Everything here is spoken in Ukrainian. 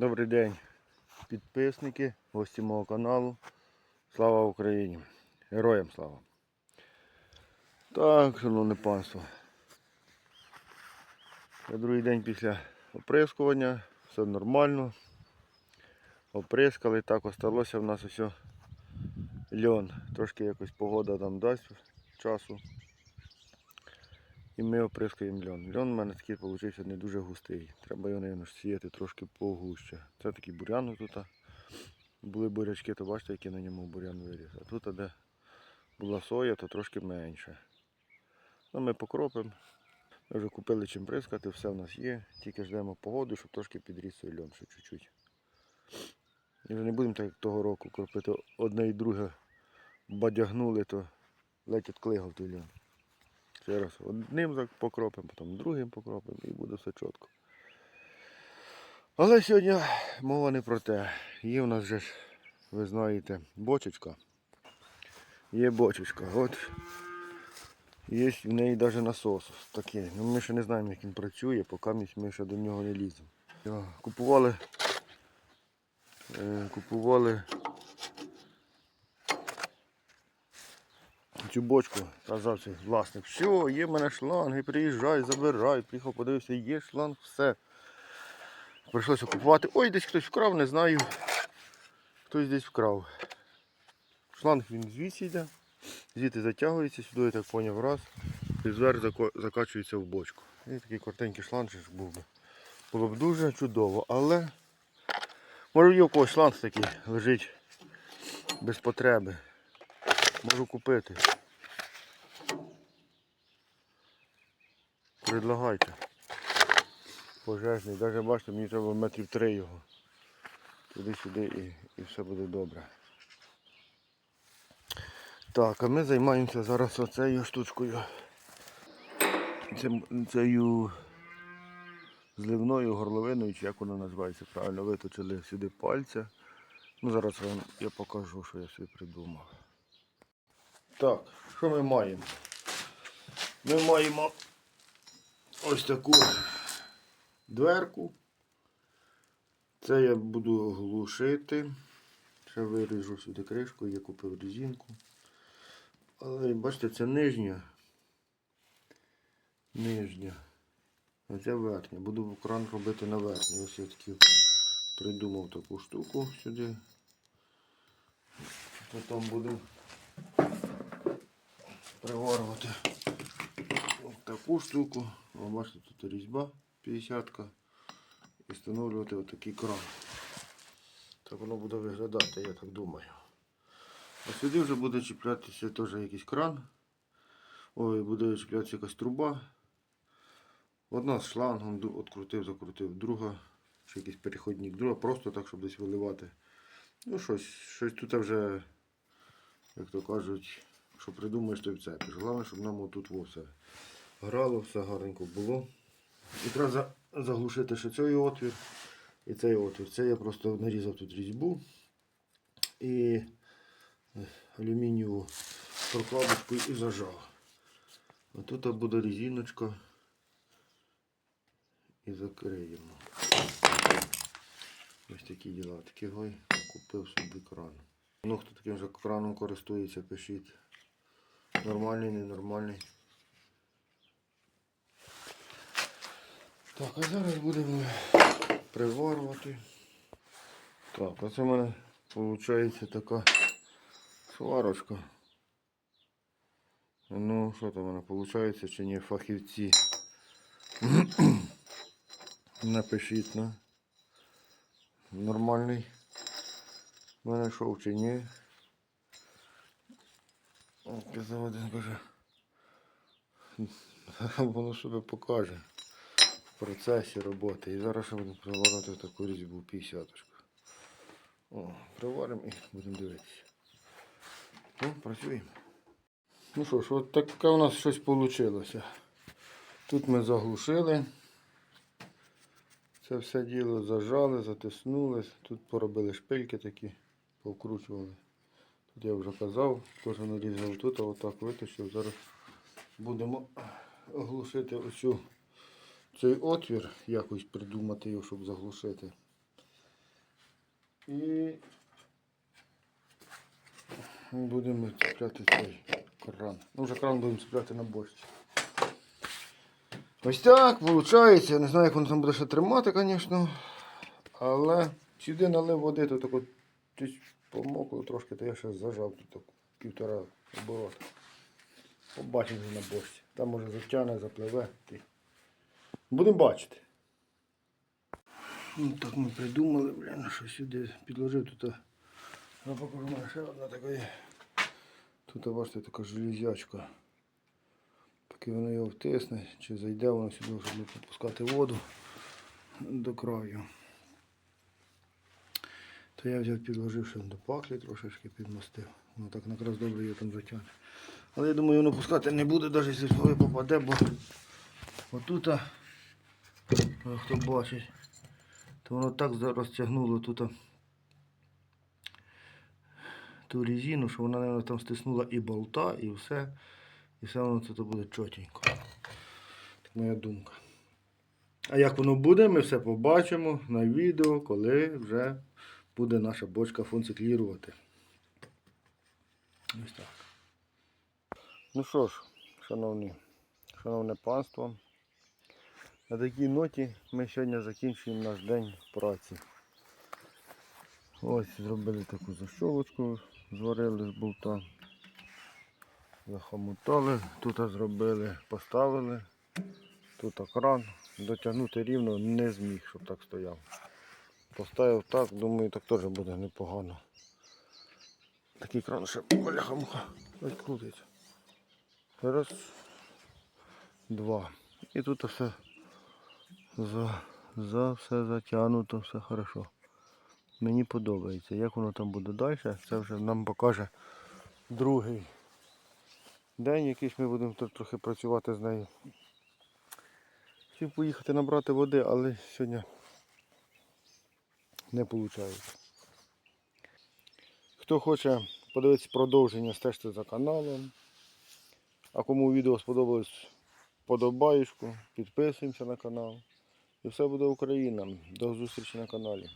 Добрий день, підписники, гості мого каналу. Слава Україні! Героям слава! Так, шановне панство. Це другий день після оприскування, все нормально. Оприскали, так осталося в нас ось льон. Трошки якось погода там дасть часу. І ми оприскуємо льон. Льон у мене такий вийшов не дуже густий. Треба його, мабуть, сіяти трошки погуще. Це такий бурян тут. Були бурячки, то бачите, який на ньому бурян виріс. А тут, де була соя, то трошки менше. Ну, ми покропимо. Ми вже купили чим прискати, все в нас є. Тільки ждемо погоду, щоб трошки підріс льон ще чуть-чуть. Вже не будемо так того року кропити одне і друге бадягнули, то летять клигав той льон. Ще раз одним покропимо, потім другим покропимо і буде все чітко. Але сьогодні мова не про те. Є в нас же ж, ви знаєте, бочечка. Є бочечка. От є в неї навіть насос такий. Ну, ми ще не знаємо, як він працює, поки ми- ми ще до нього не ліземо. Купували, е, купували цю бочку, казав цей власник, все, є в мене шланги, приїжджай, забирай, приїхав, подивився, є шланг, все. Прийшлося купувати. Ой, десь хтось вкрав, не знаю. Хтось десь вкрав. Шланг він звідси йде, звідти затягується, сюди я так поняв раз. І зверх закачується в бочку. І такий коротенький шланг був би. Було б дуже чудово, але може є у когось шланг такий лежить без потреби. Можу купити. Предлагайте. Пожежний. Навіть бачите, мені треба метрів три його. Туди-сюди і, і все буде добре. Так, а ми займаємося зараз оцею штучкою. Цією зливною горловиною, чи як воно називається, правильно виточили сюди пальця. Ну зараз вам я покажу, що я собі придумав. Так, що ми маємо? Ми маємо ось таку дверку. Це я буду глушити. Ще виріжу сюди кришку, я купив резинку. Але бачите, це нижня. Нижня. А це верхня. Буду кран робити на верхній. Ось я таки придумав таку штуку сюди. Потім будемо приварювати таку штуку. О, тут різьба 50 -ка. і встановлювати отакий кран. Так воно буде виглядати, я так думаю. А сюди вже буде чіплятися теж якийсь кран. Ой, буде чіплятися якась труба. Одна з шлангом открутив, закрутив, друга, чи якийсь переходник, друга просто так, щоб десь виливати. Ну щось, щось тут вже, як то кажуть, що придумаєш, то й вцепиш. Головне, щоб нам отут все грало, все гарненько було. І треба за- заглушити ще цей отвір і цей отвір. Це я просто нарізав тут різьбу і е, алюмінієву прокладочку і зажав. А тут буде резиночка і закриємо. Ось такі діла. Такий гой купив собі кран. Ну хто таким же краном користується, пишіть. Нормальний, ненормальний. Так, а зараз будемо приварювати. Так, оце в мене виходить така сварочка. Ну, що там вона виходить, чи ні, фахівці. Напишіть на нормальний. в мене шов чи ні. Казав один каже. Воно себе покаже процесі роботи. І зараз ще будемо приварити таку різьбу 50 О, приваримо і будемо дивитися. Ну, працюємо. Ну що ж, от таке у нас щось вийшло. Тут ми заглушили. Це все діло зажали, затиснули. Тут поробили шпильки такі, повкручували. Тут я вже казав, теж нарізав тут, а отак витащив. Зараз будемо глушити оцю, цей отвір, якось придумати його, щоб заглушити. І будемо цепляти цей кран. Ну, вже кран будемо цепляти на борщ. Ось так, виходить. Я не знаю, як воно там буде ще тримати, звісно. Але сюди налив води, то тако помокло трошки, то я ще зажав тут півтора оборота. Побачимо на борщ. Там може затягне, запливе. Будемо бачити. Ну, так ми придумали, блін, що сюди підложив тут. Я покажу, ще одна така. Тут, бачите, така железячка. Поки воно його втисне, чи зайде воно сюди, щоб не пропускати воду до краю. То я взяв, підложив ще до паклі трошечки підмостив. Воно так якраз добре його там затягне. Але я думаю, воно пускати не буде, навіть якщо попаде, бо отут, а, хто бачить, то воно так розтягнуло тут ту резину, що вона наверно, там стиснула і болта, і все. І все воно тут буде чотенько. Так моя думка. А як воно буде, ми все побачимо на відео, коли вже буде наша бочка функціонувати. Ось так. Ну що ж, шановні, шановне панство, на такій ноті ми сьогодні закінчуємо наш день праці. Ось зробили таку защолочку, зварили з болта. Захомутали, тут зробили, поставили, тут кран. Дотягнути рівно не зміг, щоб так стояв. Поставив так, думаю, так теж буде непогано. Такий кран ще бляха-муха. Раз, два. І тут все за, за все затягнуто, все хорошо. Мені подобається. Як воно там буде далі, це вже нам покаже другий день, якийсь ми будемо тут трохи працювати з нею. Хотів поїхати набрати води, але сьогодні не виходить. Хто хоче подивитися продовження, стежте за каналом. А кому відео сподобалось, подобаєшку, підписуємося на канал. І все буде Україна. До зустрічі на каналі.